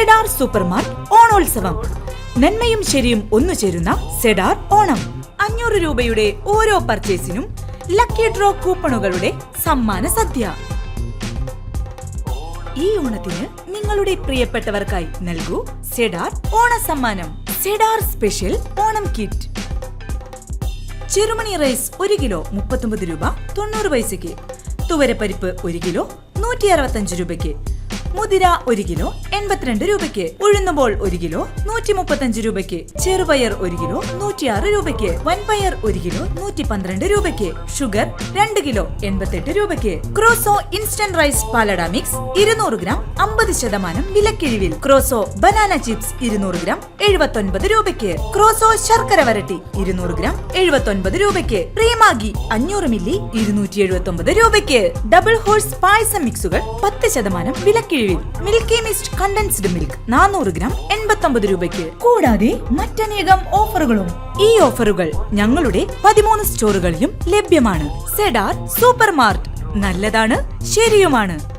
Cedar supermart ഓണോത്സവം. നന്മയും ശരിയും ഒന്നു ചേരുന്ന സെഡാർ ഓണം. അഞ്ഞൂറ് രൂപയുടെ ഓരോ പർച്ചേസിനും ലക്കി ഡ്രോ കൂപ്പണുകളുടെ സമ്മാന സദ്യ. ഈ ഓണത്തിന് നിങ്ങളുടെ പ്രിയപ്പെട്ടവർക്കായി നൽകൂ സെഡാർ ഓണ സമ്മാനം. Cedar special Onam kit. ചെറുമണി റൈസ് ഒരു കിലോ മുപ്പത്തൊമ്പത് രൂപ തൊണ്ണൂറ് പൈസയ്ക്ക്. തുവരപ്പരിപ്പ് ഒരു കിലോ നൂറ്റി അറുപത്തഞ്ച് രൂപയ്ക്ക്. മുതിര ഒരു കിലോ എൺപത്തിരണ്ട് രൂപയ്ക്ക്. ഉഴുന്നുമ്പോൾ ഒരു കിലോ നൂറ്റി മുപ്പത്തഞ്ച് രൂപയ്ക്ക്. ചെറുപയർ ഒരു കിലോ നൂറ്റിയാറ് രൂപയ്ക്ക്. വൻപയർ ഒരു കിലോ നൂറ്റി പന്ത്രണ്ട് രൂപയ്ക്ക്. ഷുഗർ രണ്ട് കിലോ എൺപത്തെട്ട് രൂപയ്ക്ക്. ക്രോസോ ഇൻസ്റ്റന്റ് റൈസ് പാലട മിക്സ് ഇരുന്നൂറ് ഗ്രാം അമ്പത് ശതമാനം വിലക്കിഴിവിൽ. ക്രോസോ ബനാന ചിപ്സ് ഇരുന്നൂറ് ഗ്രാം എഴുപത്തൊൻപത് രൂപയ്ക്ക്. ക്രോസോ ശർക്കര വരട്ടി ഇരുന്നൂറ് ഗ്രാം എഴുപത്തൊൻപത് രൂപയ്ക്ക്. പ്രീമാഗി അഞ്ഞൂറ് മില്ലി ഇരുന്നൂറ്റി എഴുപത്തി രൂപയ്ക്ക്. ഡബിൾ ഹോഴ്സ് പായസം മിക്സുകൾ പത്ത് ശതമാനം വിലക്കിഴിവിൽ മിൽക്കി മിസ്റ്റ് കണ്ടൻസ്ഡ് മിൽക്ക് നാനൂറ് ഗ്രാം എൺപത്തൊമ്പത് രൂപയ്ക്ക്. കൂടാതെ മറ്റനേകം ഓഫറുകളും. ഈ ഓഫറുകൾ ഞങ്ങളുടെ പതിമൂന്ന് സ്റ്റോറുകളിലും ലഭ്യമാണ്. സെഡാർ സൂപ്പർ മാർട്ട് നല്ലതാണ് ശരിയുമാണ്.